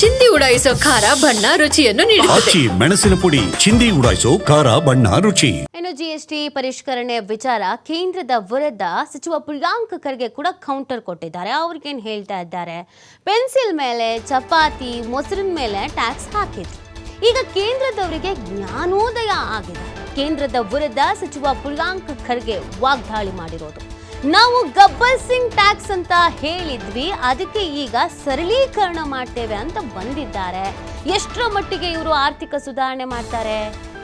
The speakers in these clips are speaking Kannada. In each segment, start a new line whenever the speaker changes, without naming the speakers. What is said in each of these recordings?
ಚಿಂದಿ ಉಡಾಯಿಸೋ ಖಾರ ಬಣ್ಣ ರುಚಿಯನ್ನು ನೀಡುತ್ತದೆ.
ಆಚಿ ಮೆಣಸಿನ ಪುಡಿ ಚಿಂದಿ ಉಡಾಯಿಸೋ ಖಾರ ಬಣ್ಣ ರುಚಿ.
ಇನ್ನು ಜಿಎಸ್ಟಿ ಪರಿಷ್ಕರಣೆ ವಿಚಾರ ಕೇಂದ್ರದ ವಿರುದ್ಧ ಸಚಿವ ಪ್ರಿಯಾಂಕ್ ಖರ್ಗೆ ಕೂಡ ಕೌಂಟರ್ ಕೊಟ್ಟಿದ್ದಾರೆ. ಅವ್ರಿಗೇನು ಹೇಳ್ತಾ ಇದ್ದಾರೆ? ಪೆನ್ಸಿಲ್ ಮೇಲೆ ಚಪಾತಿ ಮೊಸರಿನ ಮೇಲೆ ಟ್ಯಾಕ್ಸ್ ಹಾಕಿದ್ರು. ಈಗ ಕೇಂದ್ರದವರಿಗೆ ಜ್ಞಾನೋದಯ ಆಗಿದೆ. ಕೇಂದ್ರದ ವಿರುದ್ಧ ಸಚಿವ ಪ್ರಿಯಾಂಕ್ ಖರ್ಗೆ ವಾಗ್ದಾಳಿ ಮಾಡಿರೋದು. ನಾವು ಗಬ್ಬರ್ ಸಿಂಗ್ ಟ್ಯಾಕ್ಸ್ ಅಂತ ಹೇಳಿದ್ವಿ, ಅದಕ್ಕೆ ಈಗ ಸರಳೀಕರಣ ಮಾಡ್ತೇವೆ ಅಂತ ಬಂದಿದ್ದಾರೆ. ಎಷ್ಟರ ಮಟ್ಟಿಗೆ ಇವರು ಆರ್ಥಿಕ ಸುಧಾರಣೆ ಮಾಡ್ತಾರೆ?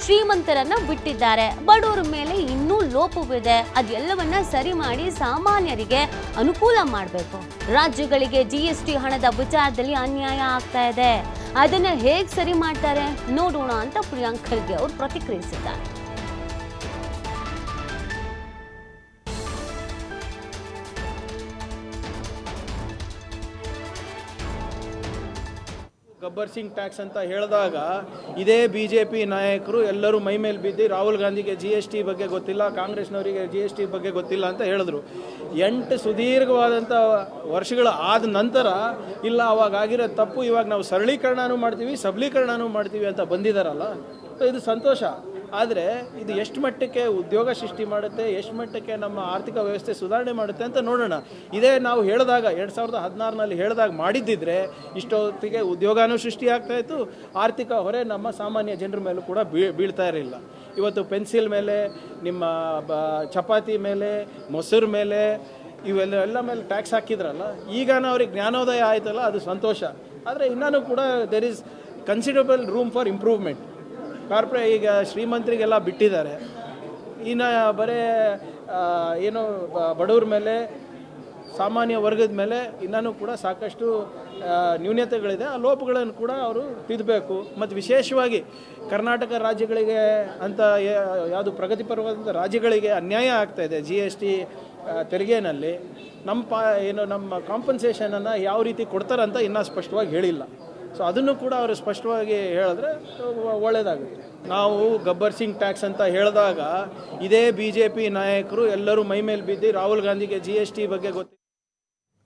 ಶ್ರೀಮಂತರನ್ನ ಬಿಟ್ಟಿದ್ದಾರೆ. ಬಡವರ ಮೇಲೆ ಇನ್ನೂ ಲೋಪವಿದೆ. ಅದೆಲ್ಲವನ್ನ ಸರಿ ಮಾಡಿ ಸಾಮಾನ್ಯರಿಗೆ ಅನುಕೂಲ ಮಾಡಬೇಕು. ರಾಜ್ಯಗಳಿಗೆ ಜಿ ಎಸ್ ಟಿ ಹಣದ ವಿಚಾರದಲ್ಲಿ ಅನ್ಯಾಯ ಆಗ್ತಾ ಇದೆ. ಅದನ್ನ ಹೇಗೆ ಸರಿ ಮಾಡ್ತಾರೆ ನೋಡೋಣ ಅಂತ ಪ್ರಿಯಾಂಕ್ ಖರ್ಗೆ ಅವರು ಪ್ರತಿಕ್ರಿಯಿಸಿದ್ದಾರೆ.
ಗಬ್ಬರ್ ಸಿಂಗ್ ಟ್ಯಾಕ್ಸ್ ಅಂತ ಹೇಳಿದಾಗ ಇದೇ ಬಿ ಜೆ ಪಿ ನಾಯಕರು ಎಲ್ಲರೂ ಮೈ ಮೇಲೆ ಬಿದ್ದು ರಾಹುಲ್ ಗಾಂಧಿಗೆ ಜಿ ಎಸ್ ಟಿ ಬಗ್ಗೆ ಗೊತ್ತಿಲ್ಲ, ಕಾಂಗ್ರೆಸ್ನವರಿಗೆ ಜಿ ಎಸ್ ಟಿ ಬಗ್ಗೆ ಗೊತ್ತಿಲ್ಲ ಅಂತ ಹೇಳಿದ್ರು. ಎಂಟು ಸುದೀರ್ಘವಾದಂಥ ವರ್ಷಗಳ ಆದ ನಂತರ, ಇಲ್ಲ, ಅವಾಗ ಆಗಿರೋ ತಪ್ಪು ಇವಾಗ ನಾವು ಸರಳೀಕರಣನೂ ಮಾಡ್ತೀವಿ, ಸಬಲೀಕರಣನೂ ಮಾಡ್ತೀವಿ ಅಂತ ಬಂದಿದ್ದಾರಲ್ಲ ಇದು ಸಂತೋಷ. ಆದರೆ ಇದು ಎಷ್ಟು ಮಟ್ಟಕ್ಕೆ ಉದ್ಯೋಗ ಸೃಷ್ಟಿ ಮಾಡುತ್ತೆ, ಎಷ್ಟು ಮಟ್ಟಕ್ಕೆ ನಮ್ಮ ಆರ್ಥಿಕ ವ್ಯವಸ್ಥೆ ಸುಧಾರಣೆ ಮಾಡುತ್ತೆ ಅಂತ ನೋಡೋಣ. ಇದೇ ನಾವು ಹೇಳಿದಾಗ, ಎರಡು ಸಾವಿರದ ಹದಿನಾರನಲ್ಲಿ ಹೇಳಿದಾಗ ಮಾಡಿದ್ದಿದ್ರೆ ಇಷ್ಟೊತ್ತಿಗೆ ಉದ್ಯೋಗನೂ ಸೃಷ್ಟಿ ಇತ್ತು, ಆರ್ಥಿಕ ಹೊರೆ ನಮ್ಮ ಸಾಮಾನ್ಯ ಜನರ ಮೇಲೂ ಕೂಡ ಬೀಳ್ತಾ ಇರಲಿಲ್ಲ. ಇವತ್ತು ಪೆನ್ಸಿಲ್ ಮೇಲೆ, ನಿಮ್ಮ ಬ, ಚಪಾತಿ ಮೇಲೆ, ಮೊಸರು ಮೇಲೆ, ಇವೆಲ್ಲ, ಎಲ್ಲ ಮೇಲೆ ಟ್ಯಾಕ್ಸ್ ಹಾಕಿದ್ರಲ್ಲ ಈಗ ಅವ್ರಿಗೆ ಜ್ಞಾನೋದಯ ಆಯ್ತಲ್ಲ, ಅದು ಸಂತೋಷ. ಆದರೆ ಇನ್ನೂ ಕೂಡ there is considerable room for improvement ಕಾರ್ಪೊರೇ ಈಗ ಶ್ರೀಮಂತರಿಗೆಲ್ಲ ಬಿಟ್ಟಿದ್ದಾರೆ. ಇನ್ನು ಬರೀ ಏನು ಬಡವ್ರ ಮೇಲೆ, ಸಾಮಾನ್ಯ ವರ್ಗದ ಮೇಲೆ ಇನ್ನೂ ಕೂಡ ಸಾಕಷ್ಟು ನ್ಯೂನತೆಗಳಿದೆ. ಆ ಲೋಪಗಳನ್ನು ಕೂಡ ಅವರು ತಿದ್ದಬೇಕು ಮತ್ತು ವಿಶೇಷವಾಗಿ ಕರ್ನಾಟಕ ರಾಜ್ಯಗಳಿಗೆ ಅಂತ ಯಾವುದು ಪ್ರಗತಿಪರವಾದಂಥ ರಾಜ್ಯಗಳಿಗೆ ಅನ್ಯಾಯ ಆಗ್ತಾ ಇದೆ ಜಿ ಎಸ್ ಟಿ ತೆರಿಗೆನಲ್ಲಿ. ನಮ್ಮ ಪಾ, ಏನು, ನಮ್ಮ ಕಾಂಪನ್ಸೇಷನನ್ನು ಯಾವ ರೀತಿ ಕೊಡ್ತಾರಂತ ಇನ್ನೂ ಸ್ಪಷ್ಟವಾಗಿ ಹೇಳಿಲ್ಲ. ಸೊ ಅದನ್ನು ಕೂಡ ಅವರು ಸ್ಪಷ್ಟವಾಗಿ ಹೇಳಿದ್ರೆ ಒಳ್ಳೆಯದಾಗುತ್ತೆ ನಾವು ಗಬ್ಬರ್ ಸಿಂಗ್ ಟ್ಯಾಕ್ಸ್ ಅಂತ ಹೇಳಿದಾಗ ಇದೇ ಬಿ ಜೆ ಪಿ ನಾಯಕರು ಎಲ್ಲರೂ ಮೈ ಮೇಲೆ ಬಿದ್ದು ರಾಹುಲ್ ಗಾಂಧಿಗೆ ಜಿ ಎಸ್ ಟಿ ಬಗ್ಗೆ ಗೊತ್ತಿಲ್ಲ.